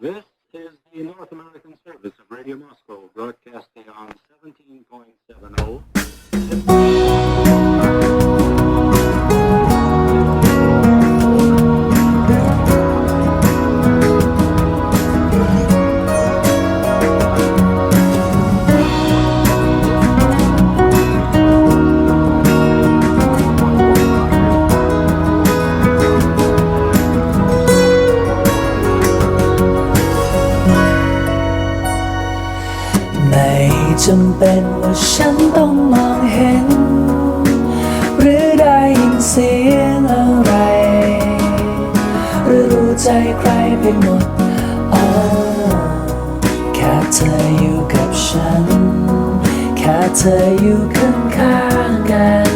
This is the North American service of Radio Moscow, broadcasting on 17.70. จำเป็นว่าฉันต้องมองเห็น หรือได้ยินเสียงอะไร หรือรู้ใจใครไปหมดอ๋อแค่เธออยู่กับฉัน แค่เธออยู่ข้างข้างๆกัน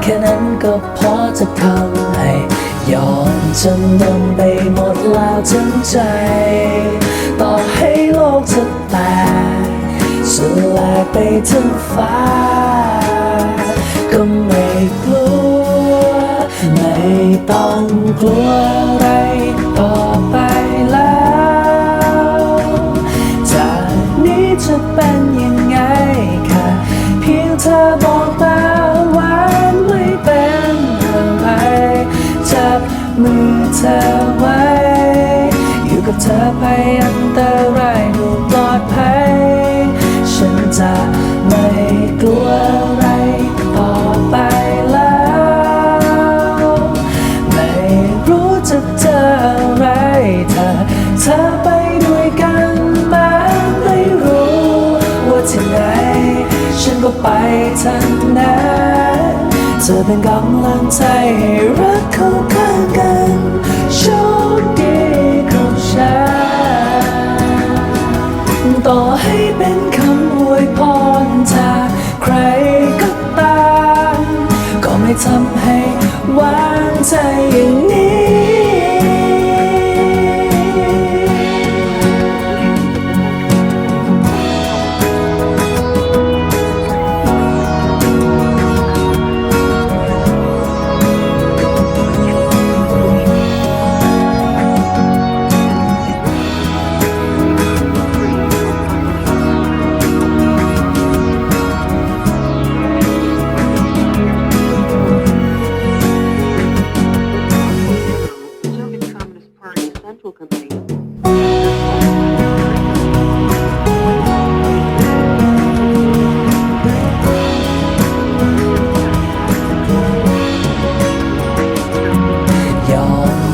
แค่นั้นก็พอจะทำให้ยอม จำนนไปหมดแล้วทั้งใจ ต่อให้โลกจะแตกสลายไปทั้งฟ้า ก็ไม่กลัว ไม่ต้องกลัวอะไรต่อไปแล้วจากนี้จะเป็นยังไงค่เพียงเธอบอกมา มือเธอไว้ อยู่กับเธอไปอันตรายดูปลอดภัย ฉันจะไม่กลัวอะไรต่อไปแล้ว ไม่รู้จะเจออะไรถ้าเธอไปด้วยกันม้ไม่รู้ว่าที่ไหน ฉันก็ไปทันนั้นเธอเป็นกำลังใจให้รักเข้า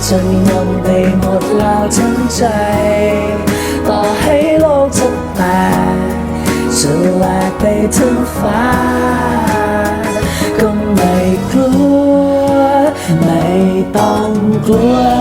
จนนำไปหมดแล้วทั้งใจ ต่อให้โลกจะแตกสลายไปทั้งฟ้า ก็ไม่กลัว ไม่ต้องกลัว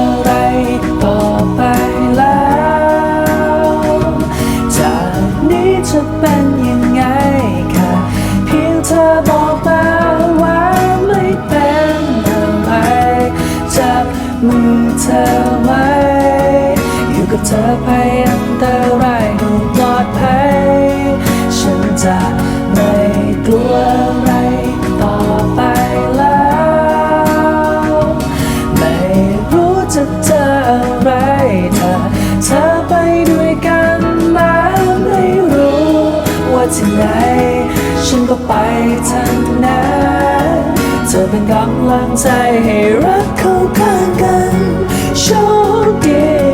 ไปทั้งนั้นเธอเป็นกำลังใจให้รักเข้าข้างกันโชคดี